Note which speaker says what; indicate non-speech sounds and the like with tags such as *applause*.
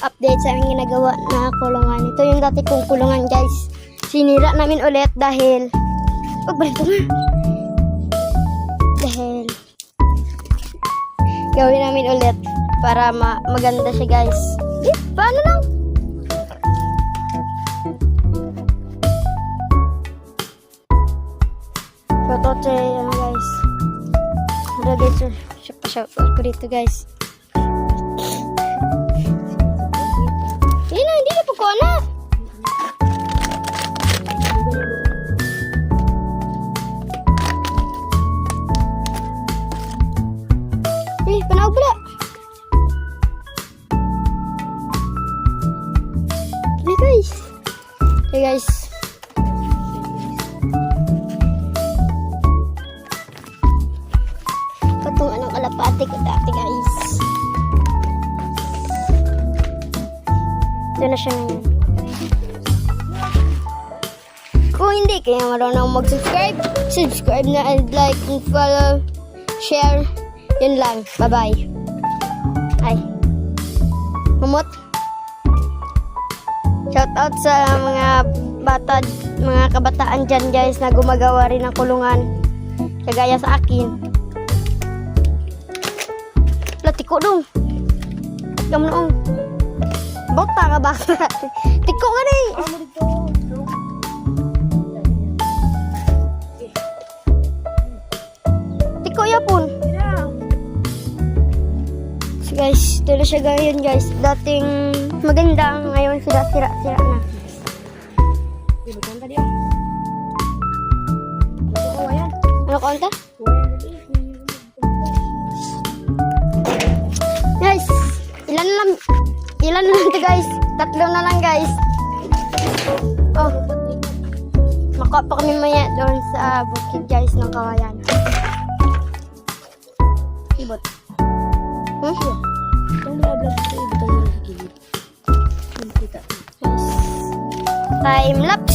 Speaker 1: update sa aming ginagawa na kulungan. Ito yung dati kong kulungan guys. Sinira namin ulit dahil... Pagbalik ko nga. Dahil... Gawin namin ulit para ma maganda siya guys. Eh, paano lang? Sa ano guys. Ano guys, siya pa ko dito guys. Pala. Hey guys. Hey guys. Patungan ng kalapate ko dati guys. Ito na siya ngayon. Kung hindi kayo marunong mag-subscribe, subscribe na and like and follow, share. Yun lang. Bye-bye. Ay. Mamot. Shout out sa mga bata, mga kabataan dyan guys na gumagawa rin ng kulungan. Kagaya sa akin. Latiko dong. Kamu noong. Bota ka ba? *laughs* Tiko ka na eh. Guys, tuloy siya ngayon guys. Dating maganda, ngayon sila sira-sira na. Ano konta? Guys, ilan lang, ilan na lang to guys? Tatlo na lang guys. Oh. Makuha pa kami maya doon sa bukid guys ng kawayan. Ibot. Hah? Iya. Kita. Time lapse.